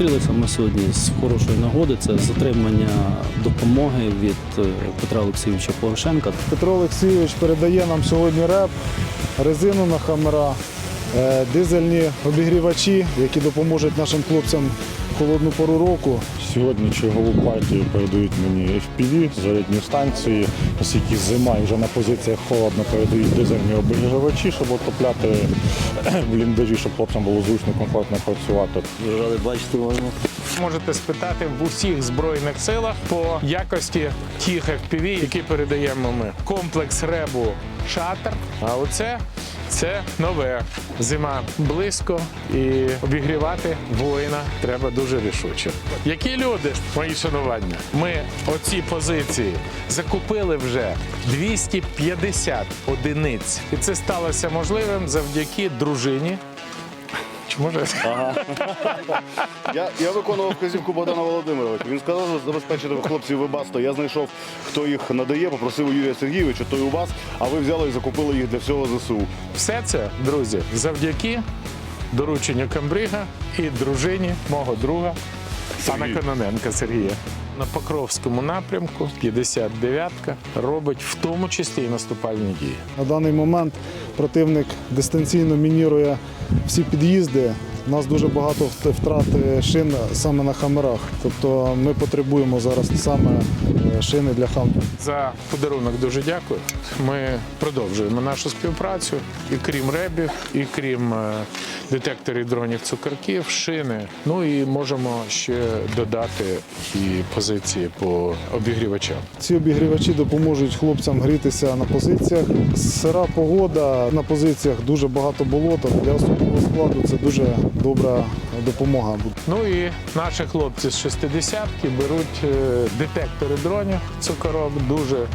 Зустрілися ми сьогодні з хорошої нагоди. Це затримання допомоги від е, Петра Олексійовича Порошенка. Петро Олексійович передає нам сьогодні реп, резину на хамера, е, дизельні обігрівачі, які допоможуть нашим хлопцям в холодну пору року. Сьогодні чергову партію передають мені FPV, зарядні станції, оскільки зима і вже на позиціях холодно передають дизельні обігрівачі, щоб отопляти бліндажі, щоб хлопцям було зручно, комфортно працювати. Ради бачити можна. Можете спитати в усіх збройних силах по якості тих FPV, які передаємо ми. Комплекс ребу шатер. А оце це нове. Зима близько і обігрівати воїна треба дуже рішуче. Які люди, мої шанування, ми оці позиції закупили вже 250 одиниць, і це сталося можливим завдяки дружині. Може Я, я виконував вказівку Богдана Володимировича. Він сказав що забезпечити хлопців Вебасто. Я знайшов, хто їх надає, попросив у Юрія Сергійовича, той у вас, а ви взяли і закупили їх для всього ЗСУ. Все це, друзі, завдяки дорученню Камбрига і дружині мого друга пана Сергій. Кононенка Сергія. На Покровському напрямку 59-ка робить в тому числі і наступальні дії. На даний момент противник дистанційно мінірує всі під'їзди. У нас дуже багато вт- втрат е, шин саме на хамерах. Тобто ми потребуємо зараз саме шини для хамерів. За подарунок дуже дякую. Ми продовжуємо нашу співпрацю і крім ребів, і крім е, детекторів дронів цукерків, шини. Ну і можемо ще додати і позиції по обігрівачам. Ці обігрівачі допоможуть хлопцям грітися на позиціях. Сира погода на позиціях дуже багато болота. Для особового складу це дуже добра допомога буде. Ну і наші хлопці з 60-ки беруть е, детектори дронів цукорок, дуже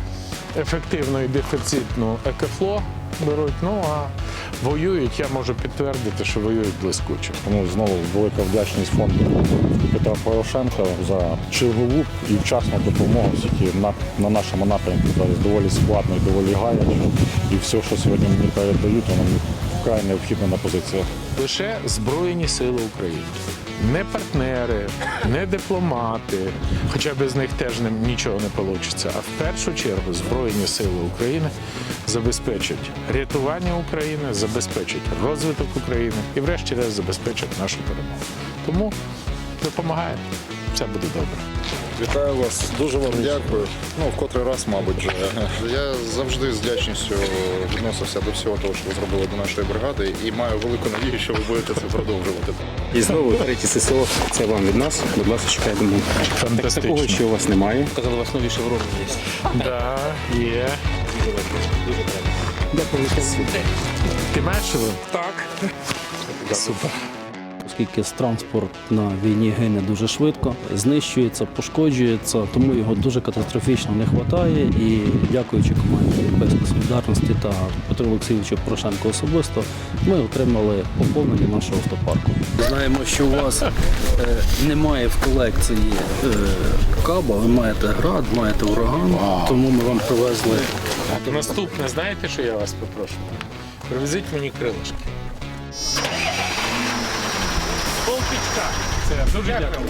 ефективну і дефіцитну екофло беруть. Ну а воюють, я можу підтвердити, що воюють блискуче. Тому знову велика вдячність фонду Петра Порошенка за чергову і вчасну допомогу, оскільки на, на нашому напрямку зараз доволі складно і доволі гаряче. І все, що сьогодні мені передають, воно мені вкрай необхідно на позиціях. Лише Збройні Сили України. Не партнери, не дипломати, хоча без них теж нічого не вийде. А в першу чергу Збройні Сили України забезпечать рятування України, забезпечать розвиток України і, врешті-решт, забезпечать нашу перемогу. Тому допомагаємо. Все буде добре. Вітаю вас, дуже вам дякую. Ну, в котрий раз, мабуть, вже. Я завжди з вдячністю відносився до всього того, що ви зробили до нашої бригади, і маю велику надію, що ви будете це продовжувати. І знову третє ССО. Це вам від нас. Будь ласка, чекайте думаю. Фантастично. Такого, що у вас немає. Казали, у вас нові шеврони є. Да, є. Ти маєш шеврон? Так. Супер. Оскільки транспорт на війні гине дуже швидко, знищується, пошкоджується, тому його дуже катастрофічно не вистачає. І дякуючи команді Європейської солідарності та Петру Олексійовичу Порошенко особисто, ми отримали поповнення нашого автопарку. Знаємо, що у вас е, немає в колекції е, каба, ви маєте град, маєте ураган, тому ми вам привезли. Наступне, знаєте, що я вас попрошу? Привезіть мені крилишки. Це дуже дякую.